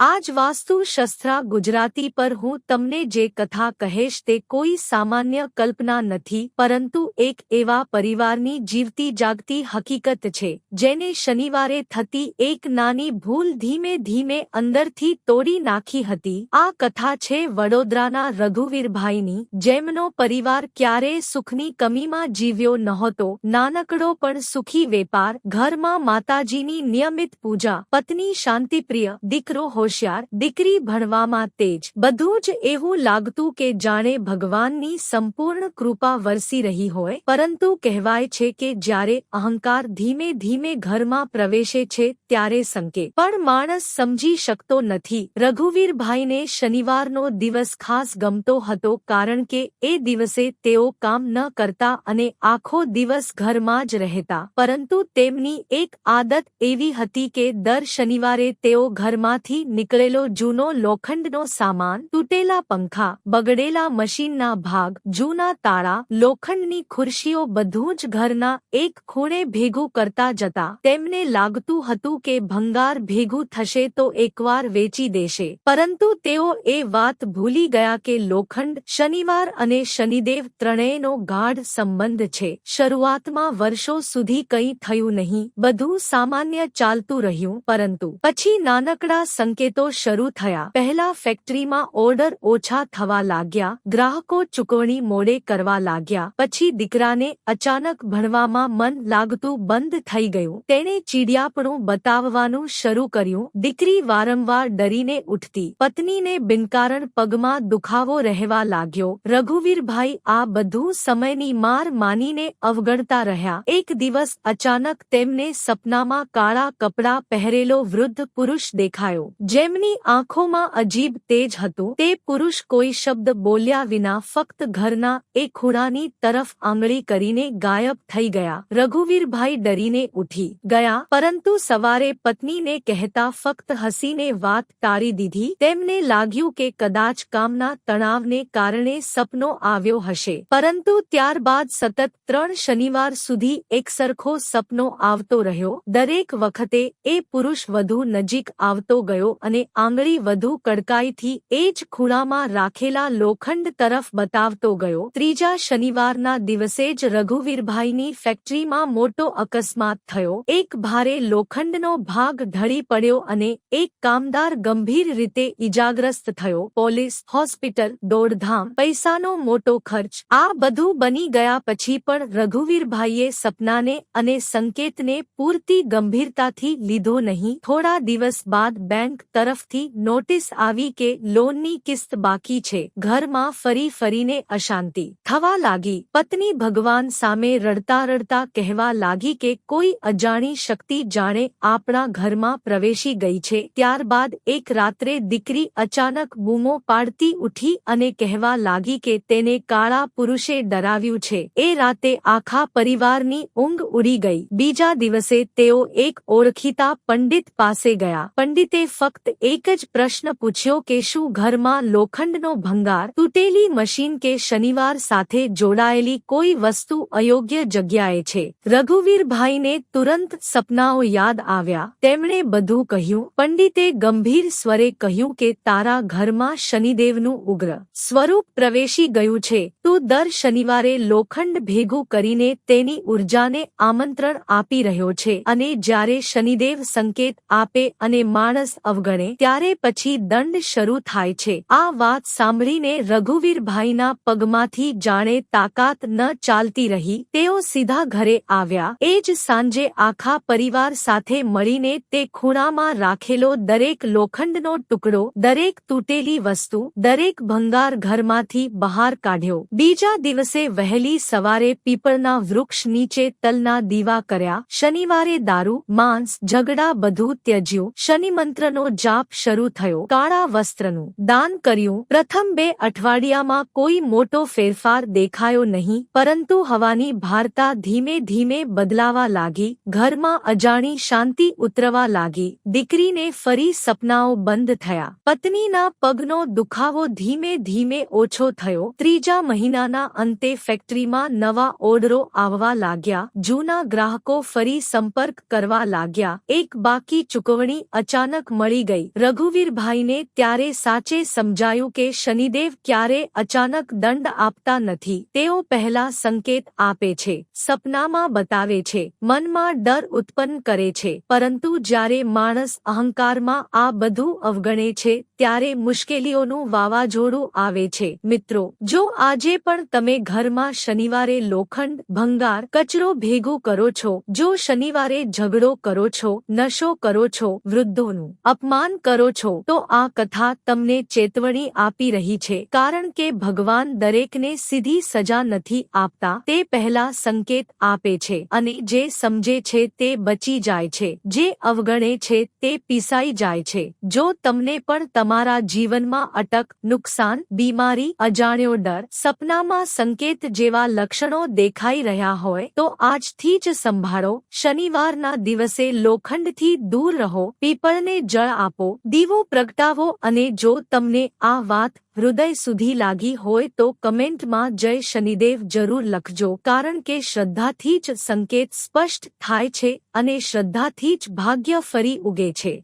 આજ વાસ્તુ શસ્ત્રા ગુજરાતી પર હું તમને જે કથા કહેશ તે કોઈ સામાન્ય કલ્પના નથી, પરંતુ એક એવા પરિવારની જીવતી જાગતી હકીકત છે, જેને શનિવારે થતી એક નાની ભૂલ ધીમે ધીમે અંદરથી તોડી નાખી હતી. આ કથા છે વડોદરાના રઘુવીરભાઈની, જેમનો પરિવાર ક્યારેય સુખની કમીમાં જીવ્યો નહોતો, નાનકડો પણ સુખી વેપાર, ઘરમાં માતાજીની નિયમિત પૂજા, પત્ની શાંતિપ્રિય, દીકરો હોશિયાર, દીકરી ભણવામાં તેજ. બધું જ એવું લાગતું કે જાણે ભગવાનની સંપૂર્ણ કૃપા વરસી રહી હોય. પરંતુ કહેવાય છે કે જ્યારે અહંકાર ધીમે ધીમે ઘરમાં પ્રવેશે છે ત્યારે સંકેત પણ માણસ સમજી શકતો નથી. રઘુવીરભાઈને શનિવારનો દિવસ ખાસ ગમતો હતો કારણ કે એ દિવસે તેઓ કામ ન કરતા અને આખો દિવસ ઘરમાં જ રહેતા. પરંતુ તેમની એક આદત એવી હતી કે દર શનિવારે તેઓ ઘરમાંથી નીકળેલો જૂનો લોખંડનો સામાન, તૂટેલા પંખા, બગડેલા મશીનના ભાગ, જૂના તાળા, લોખંડની ખુરશીઓ બધું જ ઘરના એક ખૂણે ભેગું કરતા જતા તેમને લાગતું હતું કે ભંગાર ભેગું થશે તો એકવાર વેચી દેશે. પરંતુ તેઓ એ વાત ભૂલી ગયા કે લોખંડ શનિવાર અને શનિદેવ ત્રણેયનો ગાઢ સંબંધ છે. શરૂઆતમાં વર્ષો સુધી કંઈ થયું નહીં, બધું સામાન્ય ચાલતું રહ્યું, પરંતુ પછી નાનકડા સંકેતો શરૂ થયા. પહેલા ફેક્ટરીમાં ઓર્ડર ઓછા થવા લાગ્યા, ગ્રાહકો ચૂકવણી મોડે કરવા લાગ્યા, પછી દીકરાને અચાનક ભણવામાં મન લાગતું બંધ થઈ ગયું. તેણે ચીડિયાપણું બતાવવાનું શરૂ કર્યું. દીકરી વારંવાર ડરીને ઉઠતી. પત્નીને બિનકારણ પગમાં દુખાવો રહેવા લાગ્યો. રઘુવીરભાઈ આ બધું સમયની માર માનીને અવગણતા રહ્યા. એક દિવસ અચાનક તેમને સપનામાં કાળા કપડાં પહેરેલો વૃદ્ધ પુરુષ દેખાયો જેમની આંખોમાં અજીબ તેજ હતું, તે પુરુષ કોઈ શબ્દ બોલ્યા વિના ફક્ત ઘરના એ ખૂણાની તરફ આંગળી કરીને ગાયબ થઈ ગયા. રઘુવીરભાઈ ડરીને ઉઠી ગયા, પરંતુ સવારે પત્નીને કહેતા ફક્ત હસીને વાત ટાળી દીધી. તેમને લાગ્યું કે કદાચ કામના તણાવને કારણે સપનો આવ્યો હશે. પરંતુ ત્યારબાદ સતત ત્રણ શનિવાર સુધી એકસરખો સપનો આવતો રહ્યો. દરેક વખતે એ પુરુષ વધુ નજીક આવતો ગયો અને આંગળી વધુ કડકાઈથી એ જ ખૂણામાં રાખેલા લોખંડ તરફ બતાવતો ગયો. ત્રીજા શનિવારના દિવસે જ રઘુવીરભાઈની ફેક્ટરીમાં મોટો અકસ્માત થયો. એક ભારે લોખંડનો ભાગ ઢળી પડ્યો અને એક કામદાર ગંભીર રીતે ઇજાગ્રસ્ત થયો. પોલીસ, હોસ્પિટલ, દોડધામ, પૈસાનો મોટો ખર્ચ, આ બધું બની ગયા પછી પણ રઘુવીરભાઈએ સપનાને અને સંકેતને પૂરતી ગંભીરતાથી લીધો નહીં. થોડા દિવસ બાદ બેંક તરફથી નોટિસ આવી કે લોનની કિસ્ત બાકી છે. ઘરમાં ફરી ફરીને અશાંતિ. થવા લાગી. પત્ની ભગવાન સામે રડતા રડતા કહેવા લાગી કે કોઈ અજાણી શક્તિ જાણે આપણા ઘરમાં પ્રવેશી ગઈ છે. ત્યારબાદ એક રાત્રે દીકરી અચાનક બૂમો પાડતી ઉઠી અને કહેવા લાગી કે તેને કાળા પુરુષે ડરાવ્યું છે. એ રાતે આખા પરિવારની ઊંઘ ઉડી ગઈ. બીજા દિવસે તેઓ એક ઓળખીતા પંડિત પાસે ગયા. પંડિતે ફક્ત એક જ પ્રશ્ન પૂછ્યો કે શું ઘરમાં લોખંડનો ભંગાર, તૂટેલી મશીન કે શનિવાર સાથે જોડાયેલી કોઈ વસ્તુ અયોગ્ય જગ્યાએ છે? રઘુવીરભાઈને તુરંત સપનાઓ યાદ આવ્યા. તેમણે બધું કહ્યું. પંડિતે ગંભીર સ્વરે કહ્યું કે તારા ઘરમાં શનિદેવનું ઉગ્ર સ્વરૂપ પ્રવેશી ગયું છે. તું દર શનિવારે લોખંડ ભેગું કરીને તેની ઉર્જાને આમંત્રણ આપી રહ્યો છે અને જ્યારે શનિદેવ સંકેત આપે અને માણસ અવગણે ત્યારે પછી દંડ શરૂ થાય છે. આ વાત સાંભળીને રઘુવીરભાઈના પગમાંથી જાણે તાકાત ન ચાલતી રહી. તેઓ સીધા ઘરે આવ્યા. એ જ સાંજે આખા પરિવાર સાથે મળીને તે ખૂણામાં રાખેલો દરેક લોખંડનો ટુકડો, દરેક તૂટેલી વસ્તુ, દરેક ભંગાર ઘરમાંથી બહાર કાઢ્યો. બીજા દિવસે વહેલી સવારે પીપળના વૃક્ષ નીચે તલના દીવા કર્યા. શનિવારે દારૂ, માંસ, ઝઘડા બધું ત્યજ્યું. શનિમંત્રનો જાપ શરૂ થયો. કાળા વસ્ત્રનું દાન કર્યું. પ્રથમ બે અઠવાડિયામાં કોઈ મોટો ફેરફાર દેખાયો નહીં, પરંતુ હવાની ભારતા ધીમે ધીમે બદલાવા લાગી. ઘરમાં અજાણી શાંતિ ઉતરવા લાગી. દીકરીને ફરી સપનાઓ બંધ થયા. પત્નીના પગનો દુખાવો ધીમે ધીમે ઓછો થયો. ત્રીજા મહિનાના અંતે ફેક્ટરીમાં નવા ઓર્ડરો આવવા લાગ્યા. જૂના ગ્રાહકો ફરી સંપર્ક કરવા લાગ્યા. એક બાકી ચૂકવણી અચાનક મળી ગઈ. રઘુવીરભાઈને ત્યારે સાચે સમજાયું કે શનિદેવ ક્યારે અચાનક દંડ આપતા નથી. તેઓ પહેલા સંકેત આપે છે, સપનામાં બતાવે છે, મનમાં ડર ઉત્પન્ન કરે છે. પરંતુ જ્યારે માણસ અહંકારમાં આ બધું અવગણે છે, ત્યારે મુશ્કેલીઓનું વાવાઝોડું આવે છે. મિત્રો, જો આજે પણ તમે ઘરમાં શનિવારે લોખંડ, ભંગાર, કચરો ભેગું કરો છો, જો શનિવારે ઝઘડો કરો છો, નશો કરો છો, વૃદ્ધોનું અપમાન કરો છો તો આ કથા તમને ચેતવણી આપી રહી છે. કારણ કે ભગવાન દરેકને સીધી સજા નથી આપતા, તે પહેલા સંકેત આપે છે અને જે સમજે છે તે બચી જાય છે. જે અવગણે છે તે પીસાઈ જાય છે. જો તમને પણ તમારા જીવનમાં અટક, નુકસાન, બીમારી, અજાણ્યો ડર, સપનામાં સંકેત જેવા લક્ષણો દેખાઈ રહ્યા હોય, તો આજથી જ સંભાળો. શનિવારના દિવસે લોખંડથી દૂર રહો. પીપળને જળ આપો, દીવો પ્રગટાવો અને જો તમને આ વાત હૃદય સુધી લાગી હોય તો કમેન્ટમાં જય શનિદેવ જરૂર લખજો, કારણ કે શ્રદ્ધાથી જ સંકેત સ્પષ્ટ થાય છે અને શ્રદ્ધાથી જ ભાગ્ય ફરી ઉગે છે.